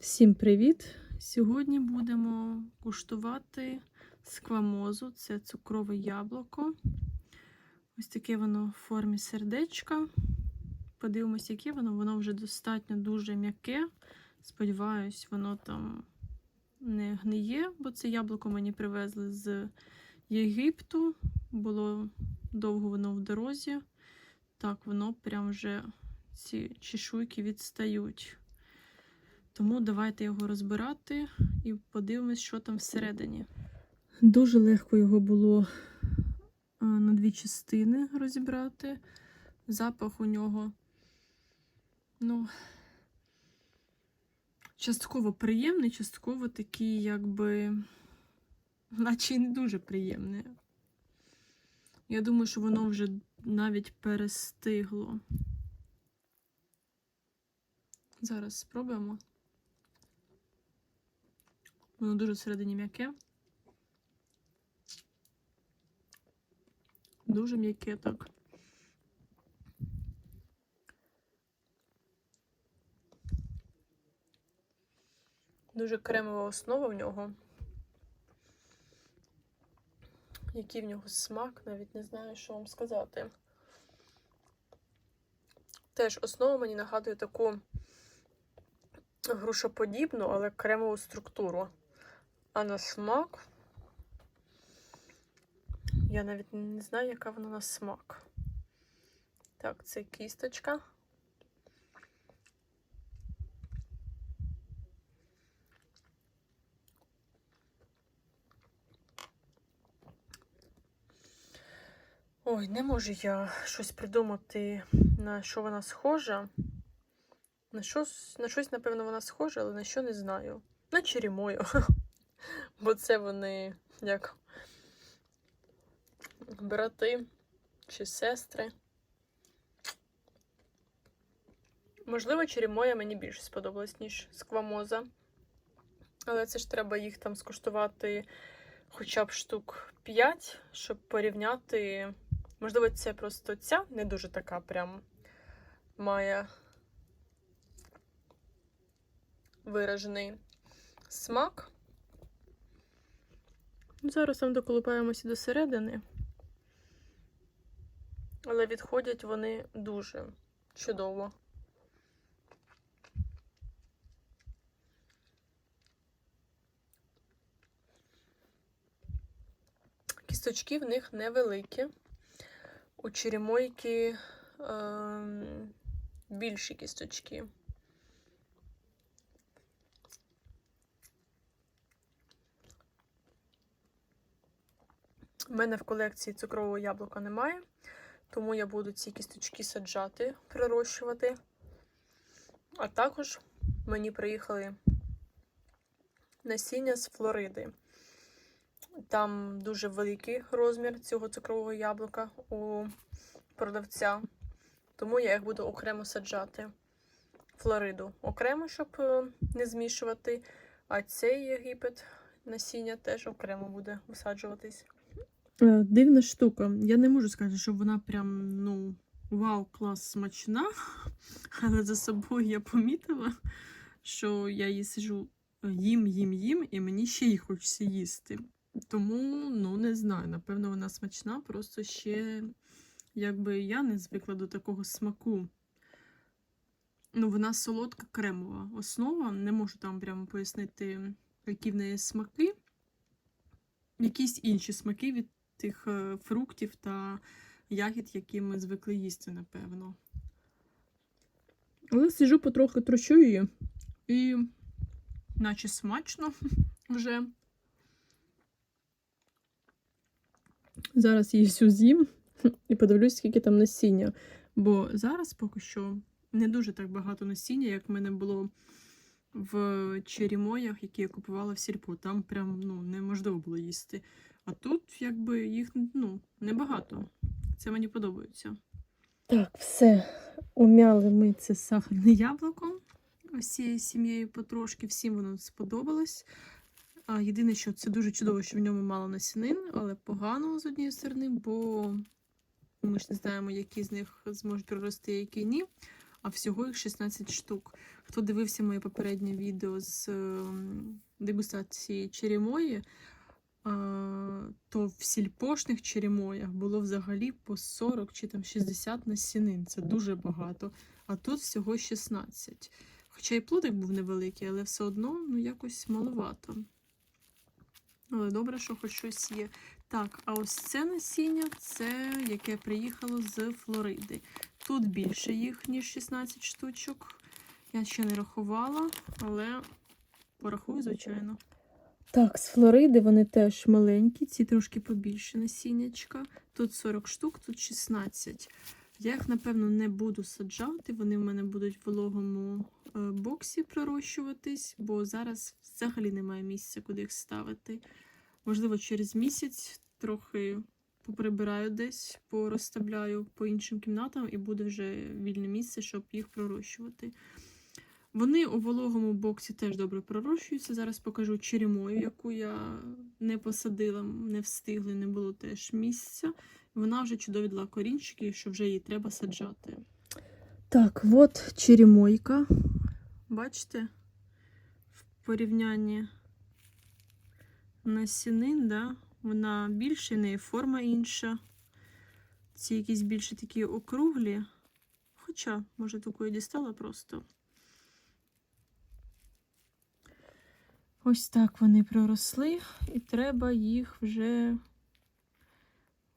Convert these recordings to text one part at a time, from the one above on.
Всім привіт! Сьогодні будемо куштувати сквамозу. Це цукрове яблуко. Ось таке воно в формі сердечка. Подивимось, яке воно. Воно вже достатньо дуже м'яке. Сподіваюсь, воно там не гниє, бо це яблуко мені привезли з Єгипту. Було довго воно в дорозі. Так, воно прям вже ці чешуйки відстають. Тому давайте його розбирати і подивимось, що там всередині. Дуже легко його було на дві частини розібрати. Запах у нього, ну, частково приємний, частково такий, якби, наче не дуже приємний. Я думаю, що воно вже навіть перестигло. Зараз спробуємо. Воно дуже всередині м'яке. Дуже м'яке так. Дуже кремова основа в нього. Який в нього смак, навіть не знаю, що вам сказати. Теж основа мені нагадує таку грушоподібну, але кремову структуру. А на смак. Я навіть не знаю, яка вона на смак. Так, це кісточка. Ой, не можу я щось придумати, на що вона схожа. На щось, на щось, напевно, вона схожа, але на що не знаю. На черемою. Бо це вони як брати чи сестри. Можливо, черемоя мені більше сподобалась, ніж сквамоза. Але це ж треба їх там скуштувати хоча б штук 5, щоб порівняти. Можливо, це просто ця не дуже така прям має виражений смак. Зараз там доколупаємося до середини, але відходять вони дуже чудово. Кісточки в них невеликі. У черемойки е, більші кісточки. У мене в колекції цукрового яблука немає, тому я буду ці кісточки саджати, прирощувати. А також мені приїхали насіння з Флориди. Там дуже великий розмір цього цукрового яблука у продавця, тому я їх буду окремо саджати. Флориду окремо, щоб е, не змішувати. А цей Єгипет насіння теж окремо буде висаджуватись. Е, Дивна штука. Я не можу сказати, що вона прям, ну, вау, клас смачна. Але за собою я помітила, що я її сижу їм, їм, їм, і мені ще її хочеться їсти. Тому, ну, не знаю, напевно, вона смачна, просто ще, якби я не звикла до такого смаку. Ну, вона солодка кремова основа. Не можу там прямо пояснити, які в неї смаки. Якісь інші смаки від тих е, фруктів та ягід, які ми звикли їсти, напевно. Але сижу потрохи трощу її. І наче смачно вже. Зараз її всю з'їм і подивлюсь, скільки там насіння. Бо зараз поки що не дуже так багато насіння, як в мене було в черімоях, які я купувала в сільпо. Там прям ну, неможливо було їсти. А тут, якби, їх ну, небагато. Це мені подобається. Так, все. Умяли ми це сахарне яблуко. Усією сім'єю потрошки, всім воно сподобалось. А єдине, що це дуже чудово, що в ньому мало насінин, але погано з однієї сторони, бо ми ж не знаємо, які з них зможуть прорости, які ні. а всього їх 16 штук. Хто дивився моє попереднє відео з ем, дегустації черемої, то в сільпошних черемоях було взагалі по 40 чи там 60 насінин. Це дуже багато. А тут всього 16. Хоча і плодик був невеликий, але все одно ну, якось маловато. Але добре, що хоч щось є. Так, а ось це насіння, це яке приїхало з Флориди. Тут більше їх, ніж 16 штучок. Я ще не рахувала, але порахую, звичайно. Так, з Флориди вони теж маленькі, ці трошки побільше насіннячка. Тут 40 штук, тут 16. Я їх, напевно, не буду саджати. Вони в мене будуть в вологому е, боксі пророщуватись, бо зараз взагалі немає місця, куди їх ставити. Можливо, через місяць трохи поприбираю десь, порозставляю по іншим кімнатам і буде вже вільне місце, щоб їх пророщувати. Вони у вологому боксі теж добре пророщуються. Зараз покажу черемою, яку я не посадила, не встигли, не було теж місця. Вона вже чудові дала корінчики, що вже її треба саджати. Так, от черемойка. Бачите? В порівнянні насінин, да? вона більша, в неї форма інша. Ці якісь більше такі округлі. Хоча, може, таку я дістала просто. Ось так вони проросли, і треба їх вже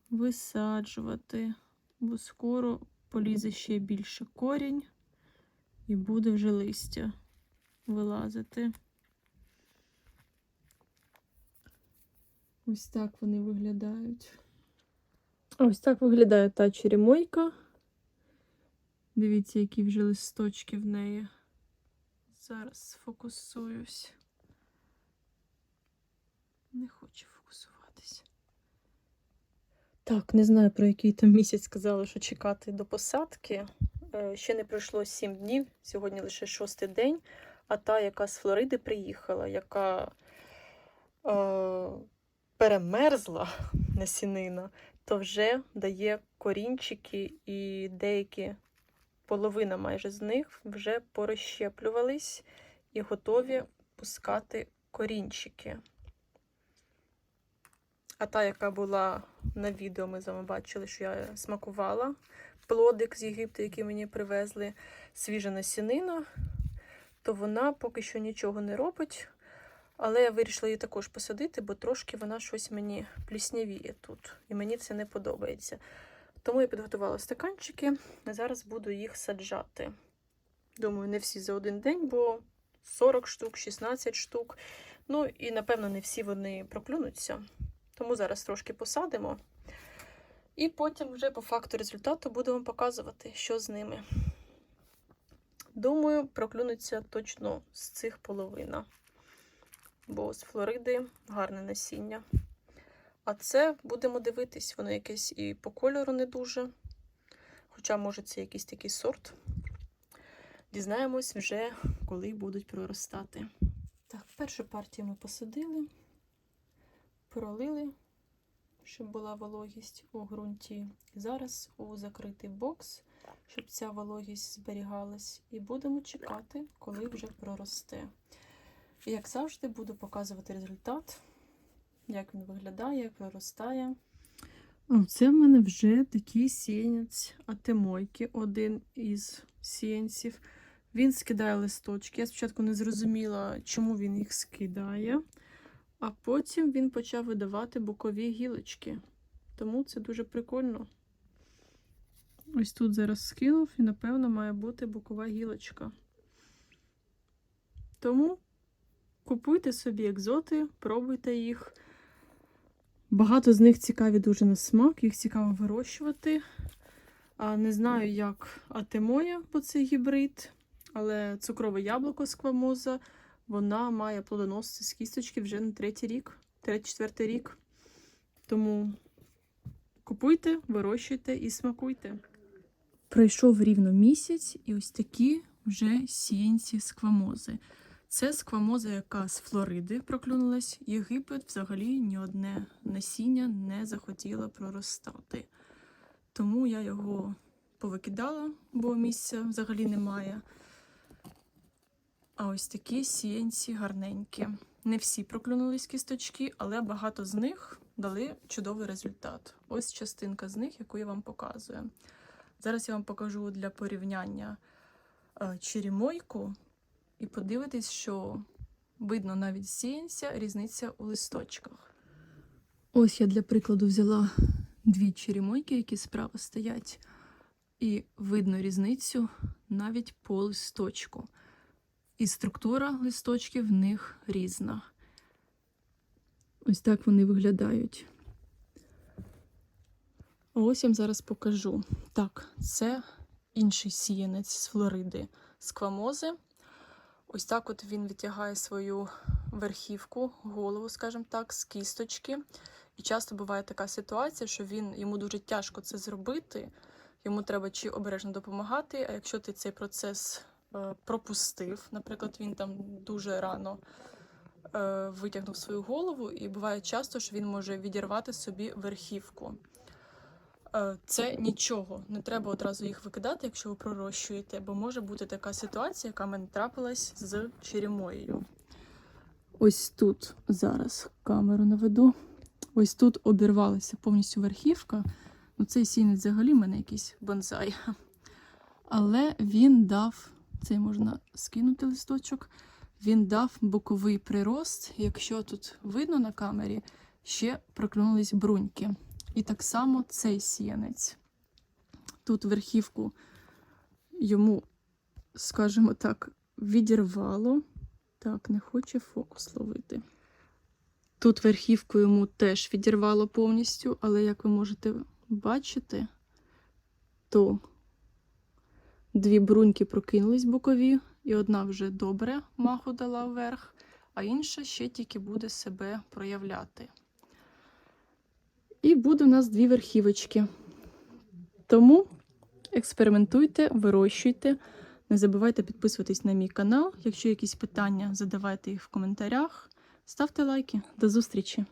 висаджувати, бо скоро полізе ще більше корінь і буде вже листя вилазити. Ось так вони виглядають. Ось так виглядає та черемойка. Дивіться, які вже листочки в неї. Зараз сфокусуюсь. Так, не знаю, про який там місяць сказали, що чекати до посадки. Е, Ще не пройшло 7 днів, сьогодні лише шостий день. А та, яка з Флориди приїхала, яка е, перемерзла насінина, то вже дає корінчики, і деякі половина майже з них вже порозщеплювались і готові пускати корінчики. А та, яка була на відео, ми з вами бачили, що я смакувала плодик з Єгипту, який мені привезли, свіжа насінина, то вона поки що нічого не робить. Але я вирішила її також посадити, бо трошки вона щось мені пліснявіє тут. І мені це не подобається. Тому я підготувала стаканчики, зараз буду їх саджати. Думаю, не всі за один день, бо 40 штук, 16 штук. Ну і, напевно, не всі вони проклюнуться. Тому зараз трошки посадимо. І потім вже по факту результату буду вам показувати, що з ними. Думаю, проклюнуться точно з цих половина. Бо з Флориди гарне насіння. А це будемо дивитись, воно якесь і по кольору не дуже. Хоча, може, це якийсь такий сорт. Дізнаємось вже, коли будуть проростати. Так, першу партію ми посадили, пролили, щоб була вологість у ґрунті. Зараз у закритий бокс, щоб ця вологість зберігалась. І будемо чекати, коли вже проросте. І як завжди, буду показувати результат, як він виглядає, як проростає. Це в мене вже такий сіянець атемойки, один із сіянців. Він скидає листочки. Я спочатку не зрозуміла, чому він їх скидає, а потім він почав видавати бокові гілочки. Тому це дуже прикольно. Ось тут зараз скинув, і, напевно, має бути бокова гілочка. Тому купуйте собі екзоти, пробуйте їх. Багато з них цікаві дуже на смак, їх цікаво вирощувати. А, Не знаю, як атемоя, бо це гібрид, але цукрове яблуко сквамоза, вона має плодоносити з кісточки вже на третій рік, третій-четвертий рік. Тому купуйте, вирощуйте і смакуйте. Пройшов рівно місяць, і ось такі вже сіянці сквамози. Це сквамоза, яка з Флориди проклюнулась. Єгипет взагалі ні одне насіння не захотіла проростати. Тому я його повикидала, бо місця взагалі немає. А ось такі сіянці гарненькі. Не всі проклюнулись кісточки, але багато з них дали чудовий результат. Ось частинка з них, яку я вам показую. Зараз я вам покажу для порівняння е, черемойку і подивитись, що видно навіть сіянця різниця у листочках. Ось я для прикладу взяла дві черемойки, які справа стоять, і видно різницю навіть по листочку. І структура листочків в них різна. Ось так вони виглядають. Ось я вам зараз покажу. Так, це інший сіянець з Флориди з квамози. Ось так от він витягає свою верхівку, голову, скажімо так, з кісточки. І часто буває така ситуація, що він йому дуже тяжко це зробити. Йому треба чи обережно допомагати. А якщо ти цей процес пропустив, наприклад, він там дуже рано е, витягнув свою голову, і буває часто, що він може відірвати собі верхівку. Е, Це нічого, не треба одразу їх викидати, якщо ви пророщуєте, бо може бути така ситуація, яка мене трапилась з черемоєю. Ось тут зараз камеру наведу. Ось тут обірвалася повністю верхівка. Ну, цей сінець взагалі в мене якийсь бонзай. Але він дав, цей можна скинути листочок, він дав боковий прирост. Якщо тут видно на камері, ще проклюнулись бруньки. І так само цей сіянець. Тут верхівку йому, скажімо так, відірвало. Так, не хоче фокус ловити. Тут верхівку йому теж відірвало повністю, але як ви можете бачити, то дві бруньки прокинулись бокові, і одна вже добре маху дала вверх, а інша ще тільки буде себе проявляти. І буде у нас дві верхівочки. Тому експериментуйте, вирощуйте. Не забувайте підписуватись на мій канал. Якщо якісь питання, задавайте їх в коментарях. Ставте лайки. До зустрічі!